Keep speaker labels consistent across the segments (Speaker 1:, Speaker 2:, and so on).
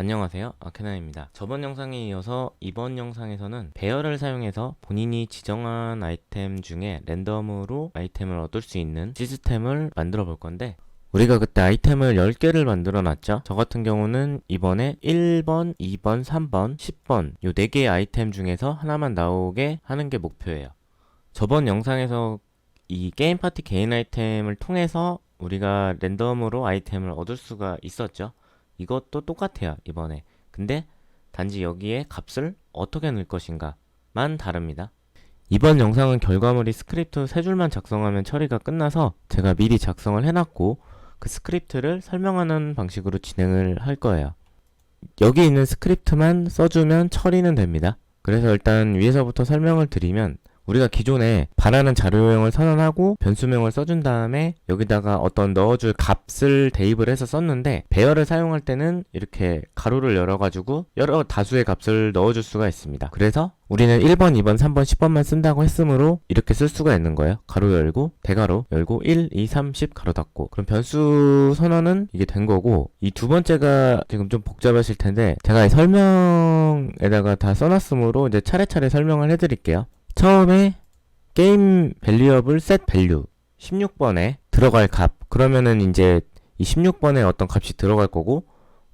Speaker 1: 안녕하세요. 아케나입니다. 저번 영상에 이어서 이번 영상에서는 배열을 사용해서 본인이 지정한 아이템 중에 랜덤으로 아이템을 얻을 수 있는 시스템을 만들어 볼 건데 우리가 그때 아이템을 10개를 만들어 놨죠. 저 같은 경우는 이번에 1번, 2번, 3번, 10번 요 4개의 아이템 중에서 하나만 나오게 하는 게 목표예요. 저번 영상에서 이 게임 파티 개인 아이템을 통해서 우리가 랜덤으로 아이템을 얻을 수가 있었죠 이것도 똑같아요, 이번에. 근데 단지 여기에 값을 어떻게 넣을 것인가만 다릅니다. 이번 영상은 결과물이 스크립트 3줄만 작성하면 처리가 끝나서 제가 미리 작성을 해놨고 그 스크립트를 설명하는 방식으로 진행을 할 거예요. 여기 있는 스크립트만 써주면 처리는 됩니다. 그래서 일단 위에서부터 설명을 드리면 우리가 기존에 바라는 자료형을 선언하고 변수명을 써준 다음에 여기다가 어떤 넣어줄 값을 대입을 해서 썼는데 배열을 사용할 때는 이렇게 가로를 열어가지고 여러 다수의 값을 넣어줄 수가 있습니다. 그래서 우리는 1번, 2번, 3번, 10번만 쓴다고 했으므로 이렇게 쓸 수가 있는 거예요. 가로 열고 대가로 열고 1, 2, 3, 10 가로 닫고 그럼 변수 선언은 이게 된 거고 이 두 번째가 지금 좀 복잡하실 텐데 제가 이 설명에다가 다 써놨으므로 이제 차례차례 설명을 해드릴게요. 처음에 게임 밸류업을 set value 16번에 들어갈 값. 그러면은 이제 이 16번에 어떤 값이 들어갈 거고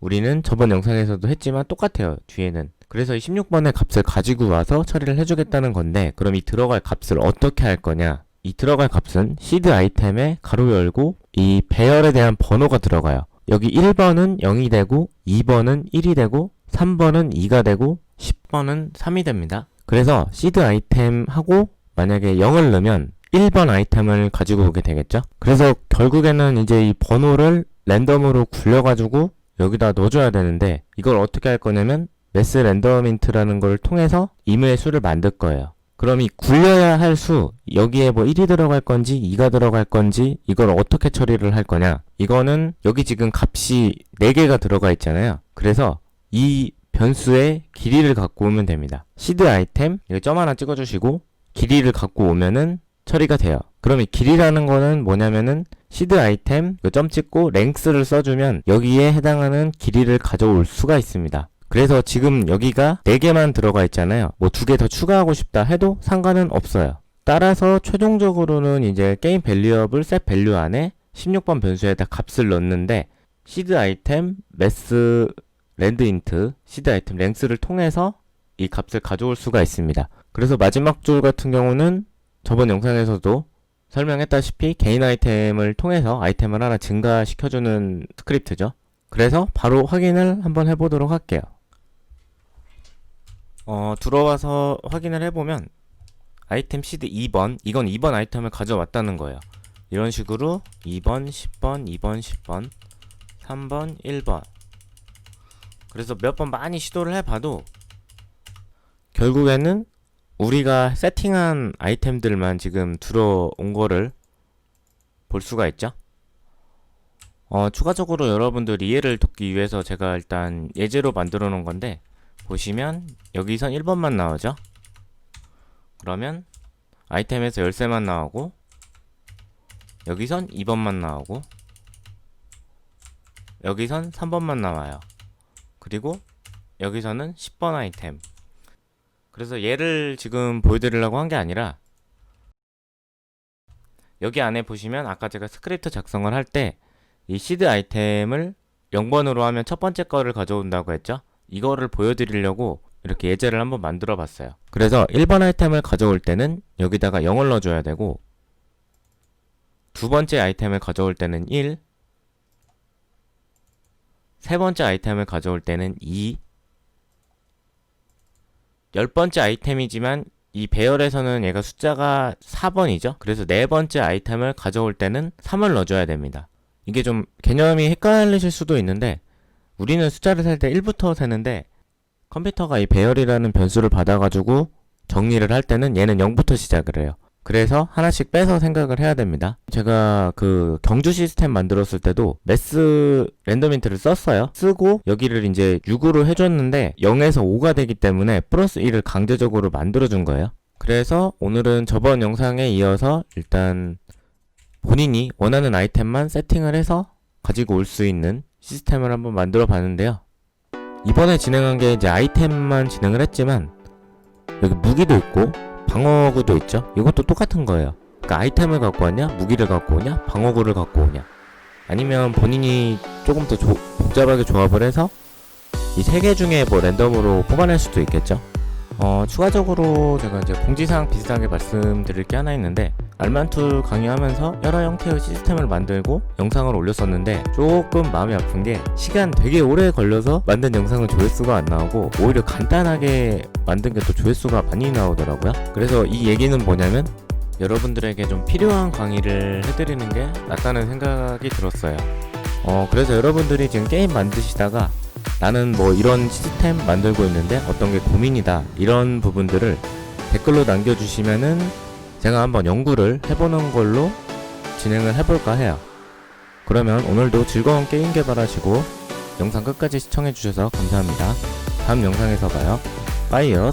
Speaker 1: 우리는 저번 영상에서도 했지만 똑같아요 뒤에는. 그래서 이 16번의 값을 가지고 와서 처리를 해주겠다는 건데 그럼 이 들어갈 값을 어떻게 할 거냐? 이 들어갈 값은 시드 아이템에 가로 열고 이 배열에 대한 번호가 들어가요. 여기 1번은 0이 되고 2번은 1이 되고 3번은 2가 되고 10번은 3이 됩니다 그래서 시드 아이템하고 만약에 0을 넣으면 1번 아이템을 가지고 오게 되겠죠? 그래서 결국에는 이제 이 번호를 랜덤으로 굴려가지고 여기다 넣어줘야 되는데 이걸 어떻게 할 거냐면 매스 랜덤인트라는 걸 통해서 임의의 수를 만들 거예요. 그럼 이 굴려야 할 수, 여기에 뭐 1이 들어갈 건지 2가 들어갈 건지 이걸 어떻게 처리를 할 거냐? 이거는 여기 지금 값이 4개가 들어가 있잖아요. 그래서 이 변수의 길이를 갖고 오면 됩니다. 시드 아이템, 이거 점 하나 찍어주시고, 길이를 갖고 오면은 처리가 돼요. 이 길이라는 거는 뭐냐면은, 시드 아이템, 이거 점 찍고, 랭스를 써주면, 여기에 해당하는 길이를 가져올 수가 있습니다. 그래서 지금 여기가 4개만 들어가 있잖아요. 뭐두개더 추가하고 싶다 해도 상관은 없어요. 따라서 최종적으로는 이제 게임 밸류업을 셋 밸류 안에 16번 변수에다 값을 넣는데, 시드 아이템, 매스 랜드 인트 시드 아이템 랭스를 통해서 이 값을 가져올 수가 있습니다. 그래서 마지막 줄 같은 경우는 저번 영상에서도 설명했다시피 개인 아이템을 통해서 아이템을 하나 증가시켜주는 스크립트죠. 그래서 바로 확인을 한번 해보도록 할게요. 어, 들어와서 확인을 해보면 아이템 시드 2번, 이건 2번 아이템을 가져왔다는 거예요. 이런 식으로 2번, 10번, 2번, 10번, 3번, 1번 그래서 몇 번 많이 시도를 해봐도 결국에는 우리가 세팅한 아이템들만 지금 들어온 거를 볼 수가 있죠. 어, 추가적으로 여러분들 이해를 돕기 위해서 제가 일단 예제로 만들어 놓은 건데 보시면 여기선 1번만 나오죠. 그러면 아이템에서 열쇠만 나오고 여기선 2번만 나오고 여기선 3번만 나와요. 그리고 여기서는 10번 아이템. 그래서 얘를 지금 보여드리려고 한 게 아니라 여기 안에 보시면 아까 제가 스크립트 작성을 할 때 이 시드 아이템을 0번으로 하면 첫 번째 거를 가져온다고 했죠? 이거를 보여드리려고 이렇게 예제를 한번 만들어 봤어요. 그래서 1번 아이템을 가져올 때는 여기다가 0을 넣어줘야 되고 두 번째 아이템을 가져올 때는 1 세 번째 아이템을 가져올 때는 2 열 번째 아이템이지만 이 배열에서는 얘가 숫자가 4번이죠. 그래서 네 번째 아이템을 가져올 때는 3을 넣어줘야 됩니다. 이게 좀 개념이 헷갈리실 수도 있는데 우리는 숫자를 셀 때 1부터 세는데 컴퓨터가 이 배열이라는 변수를 받아가지고 정리를 할 때는 얘는 0부터 시작을 해요. 그래서 하나씩 빼서 생각을 해야 됩니다. 제가 그 경주 시스템 만들었을 때도 매스 랜덤 인트를 썼어요. 쓰고 여기를 이제 6으로 해줬는데 0에서 5가 되기 때문에 플러스 1을 강제적으로 만들어준 거예요. 그래서 오늘은 저번 영상에 이어서 일단 본인이 원하는 아이템만 세팅을 해서 가지고 올 수 있는 시스템을 한번 만들어 봤는데요. 이번에 진행한 게 이제 아이템만 진행을 했지만 여기 무기도 있고 방어구도 있죠. 이것도 똑같은 거예요. 그러니까 아이템을 갖고 왔냐, 무기를 갖고 오냐, 방어구를 갖고 오냐. 아니면 본인이 조금 더 조- 복잡하게 조합을 해서 이 세 개 중에 뭐 랜덤으로 뽑아낼 수도 있겠죠. 어, 추가적으로 제가 이제 공지사항 비슷하게 말씀드릴 게 하나 있는데 알만툴 강의하면서 여러 형태의 시스템을 만들고 영상을 올렸었는데 조금 마음이 아픈 게 시간 되게 오래 걸려서 만든 영상은 조회수가 안 나오고 오히려 간단하게 만든 게 또 조회수가 많이 나오더라고요. 그래서 이 얘기는 뭐냐면 여러분들에게 좀 필요한 강의를 해드리는 게 낫다는 생각이 들었어요. 어, 그래서 여러분들이 지금 게임 만드시다가 나는 뭐 이런 시스템 만들고 있는데 어떤 게 고민이다. 이런 부분들을 댓글로 남겨주시면은 제가 한번 연구를 해보는 걸로 진행을 해볼까 해요. 그러면 오늘도 즐거운 게임 개발하시고 영상 끝까지 시청해주셔서 감사합니다. 다음 영상에서 봐요. 빠이요.